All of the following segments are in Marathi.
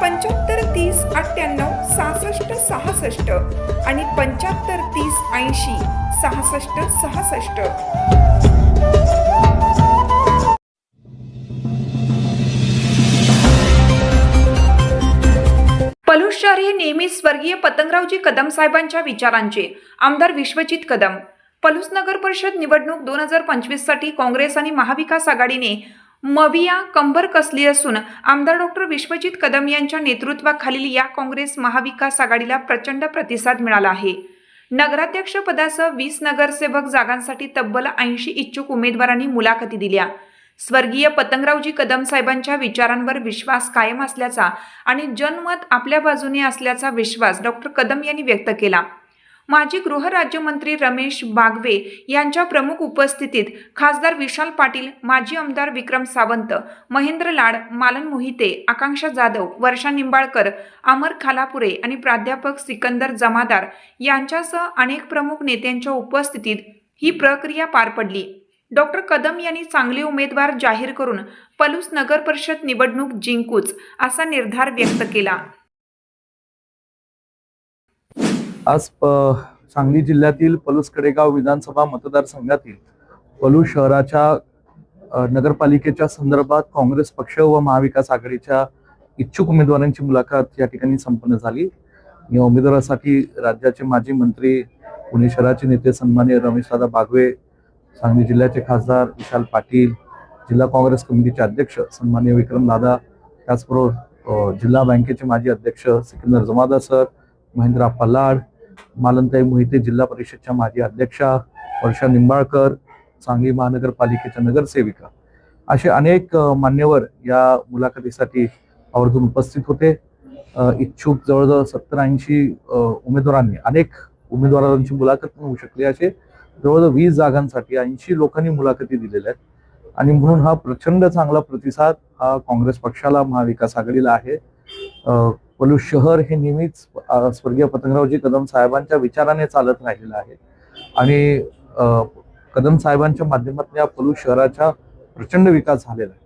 पंच्याहत्तर तीस अठ्ठ्याण्णव सहासष्ट सहासष्ट आणि पंच्याहत्तर तीस ऐंशी सहासष्ट सहासष्ट. पलूस शहर हे नेहमी स्वर्गीय पतंगरावजी कदम साहेबांच्या विचारांचे आमदार विश्वजित कदम. पलूस नगर परिषद निवडणूक दोन हजार पंचवीससाठी काँग्रेस आणि महाविकास आघाडीने मविया कंबर कसली असून आमदार डॉक्टर विश्वजित कदम यांच्या नेतृत्वाखालील या काँग्रेस महाविकास आघाडीला प्रचंड प्रतिसाद मिळाला आहे. नगराध्यक्ष पदासह वीस नगरसेवक जागांसाठी तब्बल ऐंशी इच्छुक उमेदवारांनी मुलाखती दिल्या. स्वर्गीय पतंगरावजी कदम साहेबांच्या विचारांवर विश्वास कायम असल्याचा आणि जनमत आपल्या बाजूने असल्याचा विश्वास डॉक्टर कदम यांनी व्यक्त केला. माजी गृहराज्यमंत्री रमेश बागवे यांच्या प्रमुख उपस्थितीत खासदार विशाल पाटील माजी आमदार विक्रम सावंत महेंद्र लाड मालन मोहिते आकांक्षा जाधव वर्षा निंबाळकर अमर खालापुरे आणि प्राध्यापक सिकंदर जमादार यांच्यासह अनेक प्रमुख नेत्यांच्या उपस्थितीत ही प्रक्रिया पार पडली. डॉक्टर कदम यांनी चांगले उमेदवार जाहीर करून पलूस नगर परिषद निवडणूक जिंकूच असा निर्धार व्यक्त केला. आज प सांगली जिल्ह्यातील पलूस कडेगाव विधानसभा मतदारसंघातील पलूस शहराच्या नगरपालिकेच्या संदर्भात काँग्रेस पक्ष व महाविकास आघाडीच्या इच्छुक उमेदवारांची मुलाखत या ठिकाणी संपन्न झाली. या उमेदवारासाठी राज्याचे माजी मंत्री पुणे शहराचे नेते सन्मान्य रमेशदादा बागवे सांगली जिल्ह्याचे खासदार विशाल पाटील जिल्हा काँग्रेस कमिटीचे अध्यक्ष सन्मान्य विक्रम दादा त्याचबरोबर जिल्हा बँकेचे माजी अध्यक्ष सिकंदर जमादार सर महेंद्र पलाड मालनताई मोहिते जिल्हा परिषदच्या माजी अध्यक्षा वर्षा निंबाळकर सांगली महानगरपालिकेच्या नगरसेविका असे अनेक मान्यवर या मुलाखतीसाठी आवर्जून उपस्थित होते. इच्छुक जवळजवळ सत्तर ऐंशी उमेदवारांनी अनेक उमेदवारांची मुलाखत पण होऊ शकली असे. जवळजवळ वीस जागांसाठी ऐंशी लोकांनी मुलाखती दिलेल्या आहेत. आणि म्हणून हा प्रचंड चांगला प्रतिसाद हा काँग्रेस पक्षाला महाविकास आघाडीला आहे. पलूस शहर हे नेहमीच स्वर्गीय पतंगरावजी कदम साहेबांच्या विचाराने चालत राहिलेलं आहे. आणि कदम साहेबांच्या माध्यमातून या पलूस शहराचा प्रचंड विकास झालेला आहे.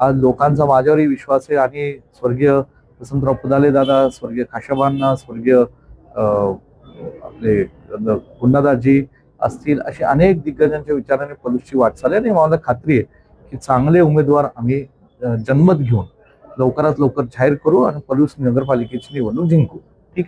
आज लोकांचा माझ्यावरही विश्वास आहे आणि स्वर्गीय वसंतराव पुदाले दादा स्वर्गीय खाशाबांना स्वर्गीय आपले गुंडादाजी असतील असे अनेक दिग्गजांच्या विचाराने पलूसची वाटचाल आहे. आणि मला खात्री आहे की चांगले उमेदवार आम्ही जन्मत घेऊन लवकरात लवकर जाहीर करू आणि पलूस नगरपालिकेची निवडणूक जिंकू.